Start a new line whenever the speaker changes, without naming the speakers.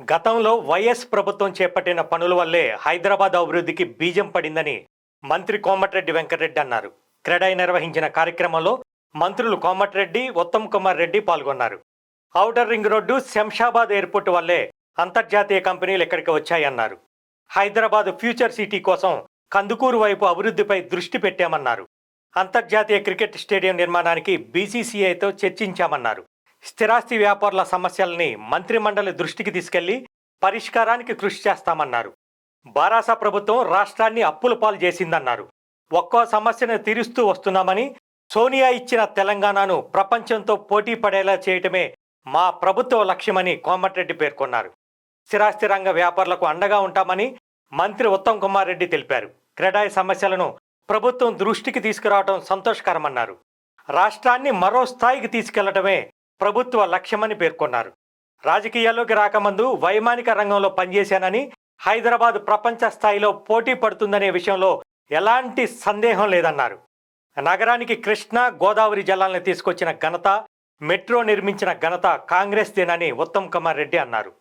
గతంలో వైఎస్ ప్రభుత్వం చేపట్టిన పనుల వల్లే హైదరాబాద్ అభివృద్ధికి బీజం పడిందని మంత్రి కోమటిరెడ్డి వెంకటరెడ్డి అన్నారు. క్రెడై నిర్వహించిన కార్యక్రమంలో మంత్రులు కోమటిరెడ్డి ఉత్తమ్ కుమార్ రెడ్డి పాల్గొన్నారు. Outer ring road Shamshabad airport వల్లే అంతర్జాతీయ కంపెనీలు ఇక్కడికి వచ్చాయన్నారు. హైదరాబాద్ ఫ్యూచర్ సిటీ కోసం కందుకూరు వైపు అభివృద్ధిపై దృష్టి పెట్టామన్నారు. అంతర్జాతీయ క్రికెట్ స్టేడియం నిర్మాణానికి బీసీసీఐతో చర్చించామన్నారు. స్థిరాస్తి వ్యాపారుల సమస్యల్ని మంత్రిమండలి దృష్టికి తీసుకెళ్ళి పరిష్కారానికి కృషి చేస్తామన్నారు. బారాస ప్రభుత్వం రాష్ట్రాన్ని అప్పుల పాలు చేసిందన్నారు. ఒక్కో సమస్యను తీరుస్తూ వస్తున్నామని సోనియా ఇచ్చిన తెలంగాణను ప్రపంచంతో పోటీ పడేలా చేయటమే మా ప్రభుత్వ లక్ష్యమని కోమటిరెడ్డి పేర్కొన్నారు. స్థిరాస్తి రంగ వ్యాపారులకు అండగా ఉంటామని మంత్రి ఉత్తమ్ కుమార్ రెడ్డి తెలిపారు. క్రెడాయి సమస్యలను ప్రభుత్వం దృష్టికి తీసుకురావడం సంతోషకరమన్నారు. రాష్ట్రాన్ని మరో స్థాయికి తీసుకెళ్ళటమే ప్రభుత్వ లక్ష్యమని పేర్కొన్నారు. రాజకీయాల్లోకి రాకముందు వైమానిక రంగంలో పనిచేశానని హైదరాబాద్ ప్రపంచ స్థాయిలో పోటీ పడుతుందనే విషయంలో ఎలాంటి సందేహం లేదన్నారు. నగరానికి కృష్ణా గోదావరి జలాలను తీసుకొచ్చిన ఘనత మెట్రో నిర్మించిన ఘనత కాంగ్రెస్ దేనని ఉత్తమ్ కుమార్ రెడ్డి అన్నారు.